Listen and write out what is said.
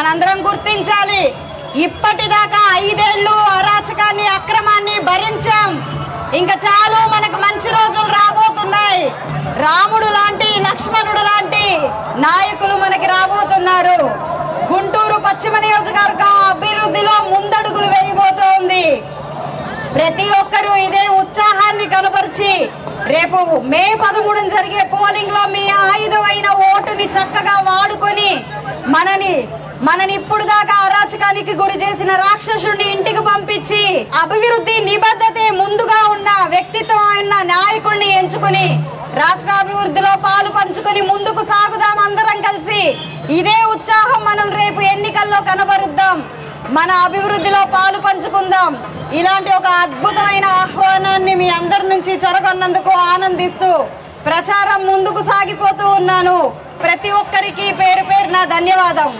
మనందరం గుర్తించాలి. ఇప్పటిదాకా ఐదేళ్ళు అరాచకాన్ని అక్రమాన్ని భరించాం. ఇంకా చాలు మనకు మంచి రోజులు రాబోతున్నాయి. రాముడు లాంటి లక్ష్మణుడు లాంటి నాయకులు మనకి రాబోతున్నారు. గుంటూరు పశ్చిమ నియోజకవర్గం అభివృద్ధిలో ముందడుగులు వేయబోతోంది. ప్రతి ఒక్కరూ ఇదే ఉత్సాహాన్ని కనపరిచి రేపు మే పదమూడున జరిగే పోలింగ్లో మీ ఆయుధమైన ఓటుని చక్కగా వాడుకొని మనని మనని ఇప్పుడు దాకా అరాచకానికి గురి చేసిన రాక్షసుడిని ఇంటికి పంపించి అభివృద్ధి నిబద్ధతే ముందుగా ఉన్న వ్యక్తిత్వం అయిన నాయకుడిని ఎంచుకుని రాష్ట్ర అభివృద్ధిలో పాలు పంచుకొని ముందుకు సాగుదాం అందరం కలిసి. ఇదే ఉత్సాహం మనం రేపు ఎన్నికల్లో కనబరుద్దాం. మన అభివృద్ధిలో పాలు పంచుకుందాం. ఇలాంటి ఒక అద్భుతమైన ఆహ్వానాన్ని మీ అందరి నుంచి చొరగొన్నందుకు ఆనందిస్తూ ప్రచారం ముందుకు సాగిపోతూ ఉన్నాను. ప్రతి ఒక్కరికి పేరు పేరు నా ధన్యవాదం.